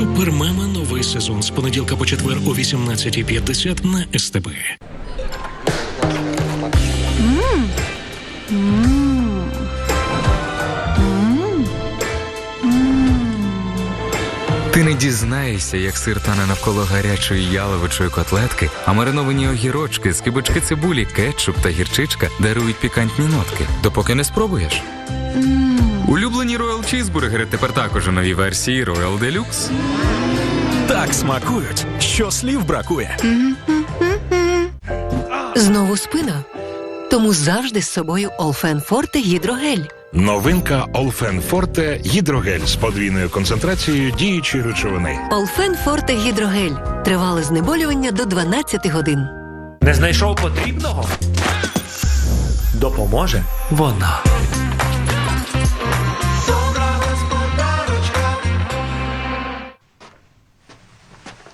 Супермама новий сезон з понеділка по четвер о 18.50 на СТБ. Ти не дізнаєшся, як сир тане навколо гарячої яловичої котлетки, а мариновані огірочки, скибочки цибулі, кетчуп та гірчичка дарують пікантні нотки, допоки не спробуєш. Улюблені Royal чізбургери тепер також у новій версії Royal Deluxe. Так смакують, що слів бракує. Знову спина. Тому завжди з собою Олфен Форте гідрогель. Новинка Олфен Форте гідрогель з подвійною концентрацією діючої речовини. Олфен Форте гідрогель. Тривале знеболювання до 12 годин. Не знайшов потрібного? Допоможе вона.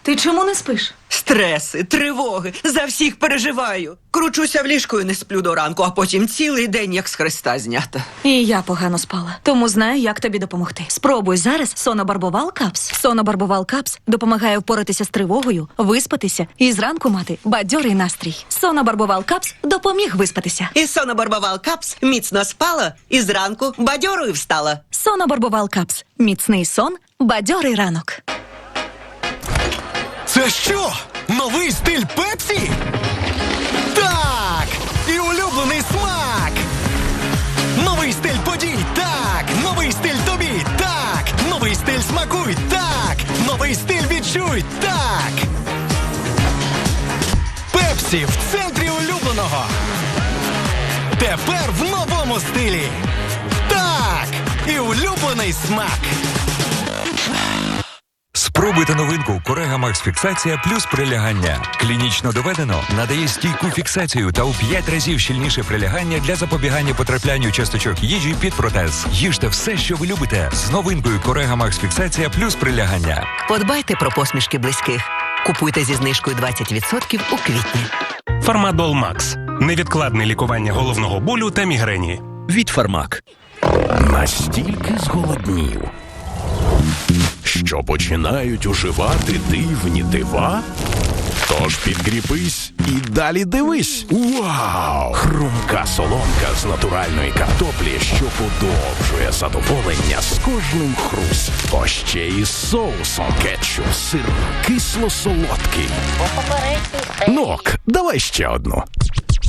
Ти чому не спиш? Стреси, тривоги, за всіх переживаю. Кручуся в ліжку і не сплю до ранку, а потім цілий день як з хреста знята. І я погано спала, тому знаю, як тобі допомогти. Спробуй зараз сонобарбовал капс. Сонобарбовал капс допомагає впоратися з тривогою, виспатися і зранку мати бадьорий настрій. Сонобарбовал капс допоміг виспатися. І сонобарбовал капс міцно спала і зранку бадьорою встала. Сонобарбовал капс. Міцний сон, бадьорий ранок. Це що? Новий стиль Пепсі? Так! І улюблений смак! Новий стиль подій, так! Новий стиль тобі, так! Новий стиль смакуй, так! Новий стиль відчуй, так! Пепсі в центрі улюбленого. Тепер в новому стилі. Так! І улюблений смак. Спробуйте новинку Корега Макс Фіксація плюс прилягання. Клінічно доведено надає стійку фіксацію та у 5 разів щільніше прилягання для запобігання потраплянню часточок їжі під протез. Їжте все, що ви любите, з новинкою Корега Макс Фіксація плюс прилягання. Подбайте про посмішки близьких. Купуйте зі знижкою 20% у квітні. Фармадол Макс. Невідкладне лікування головного болю та мігрені. Від Фармак. Настільки зголоднів, що починають уживати дивні дива. Тож підкріпись і далі дивись. Вау! Хрумка соломка з натуральної картоплі, що подовжує задоволення з кожним хрустом. Ще із соусом кетчуп, сир кисло-солодкий. Нок, давай ще одну.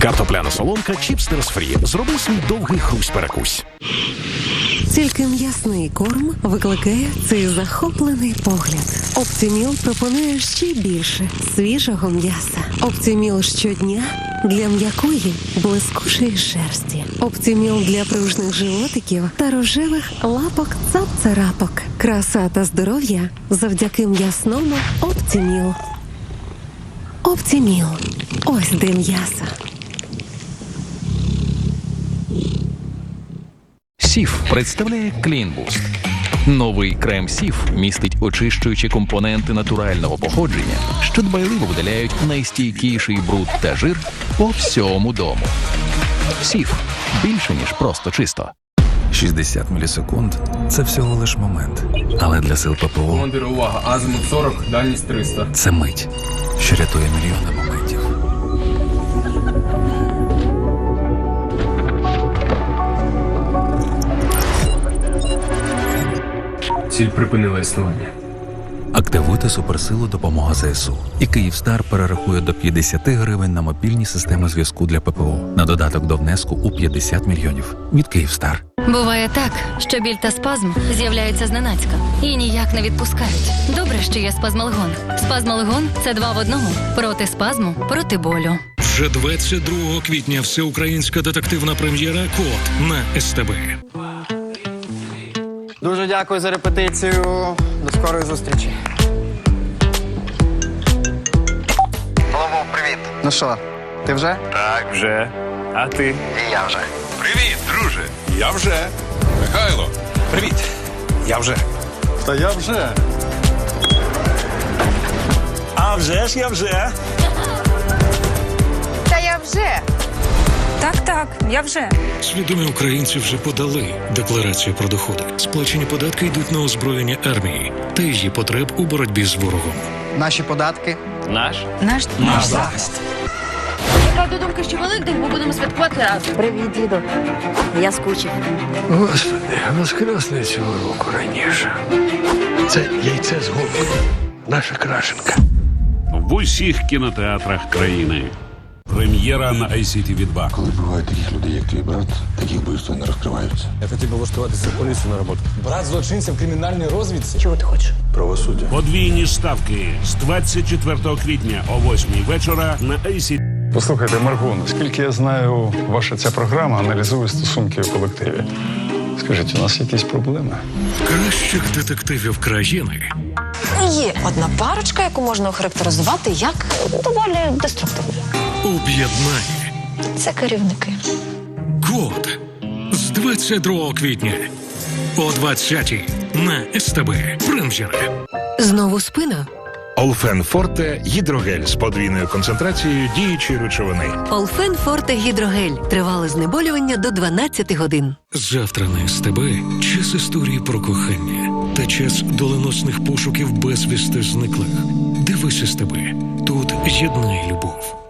Картопляна соломка Чіпстерс Фрі. Зроби свій довгий хрусть перекусь. Тільки м'ясний корм викликає цей захоплений погляд. Оптиміл пропонує ще більше свіжого м'яса. Оптиміл щодня для м'якої блискучої шерсті. Оптиміл для пружних животиків та рожевих лапок цап-царапок. Краса та здоров'я завдяки м'ясному Оптиміл. Оптиміл. Ось де м'ясо. Сіф представляє Клінбуст. Новий крем Сіф містить очищуючі компоненти натурального походження, що дбайливо видаляють найстійкіший бруд та жир по всьому дому. Сіф більше ніж просто чисто. 60 мілісекунд це всього лиш момент. Але для сил ППО Командир, увага, азимут 40, дальність 300. це мить, що рятує мільйони моментів. Ціль припинила існування. Активуйте суперсилу допомога ЗСУ. І Київстар перерахує до 50 гривень на мобільні системи зв'язку для ППО на додаток до внеску у 50 мільйонів від Київстар. Буває так, що біль та спазм з'являються зненацька і ніяк не відпускають. Добре, що є спазмалгон. Спазмалгон це два в одному проти спазму, проти болю. Вже 22 квітня всеукраїнська детективна прем'єра Код на СТБ. Дуже дякую за репетицію. До скорої зустрічі. Лово, привіт. Ну що, ти вже? Так, вже. А ти? І я вже. Привіт, друже. Я вже. Михайло, привіт. Я вже. Та я вже. А вже ж я вже. Та я вже. Так, так, я вже. Свідомі українці вже подали декларацію про доходи. Сплачені податки йдуть на озброєння армії та її потреб у боротьбі з ворогом. Наші податки. Наш? Наш Наш захист. Така до думки, що Великдень ми будемо святкувати разом. Привіт, діду. Я скучив. Господи, воскресне цього року раніше. Це яйце з голкою. Наша крашенка. В усіх кінотеатрах країни. Прем'єра на ICTV 2 Коли бувають таких людей, як твій брат, такі вбивства не розкриваються. Я хотів би влаштуватися в поліцію на роботу. Брат злочинця в кримінальній розвідці. Чого ти хочеш? Правосуддя. Подвійні ставки з 24 квітня о 8 вечора на ICTV. Послухайте, Марго, наскільки я знаю, ваша ця програма аналізує стосунки у колективі. Скажіть, у нас якісь проблеми? Кращих детективів країни Є одна парочка, яку можна охарактеризувати як доволі деструктивну. Об'єднає Це керівники. код з 22 квітня о 20 на СТБ. Прем'єра. Знову спина. Олфен Форте гідрогель з подвійною концентрацією діючої речовини. Олфен Форте Гідрогель. Тривале знеболювання до 12 годин. Завтра на СТБ час історії про кохання та час доленосних пошуків безвісти зниклих. Дивись СТБ. Тут єднає любов.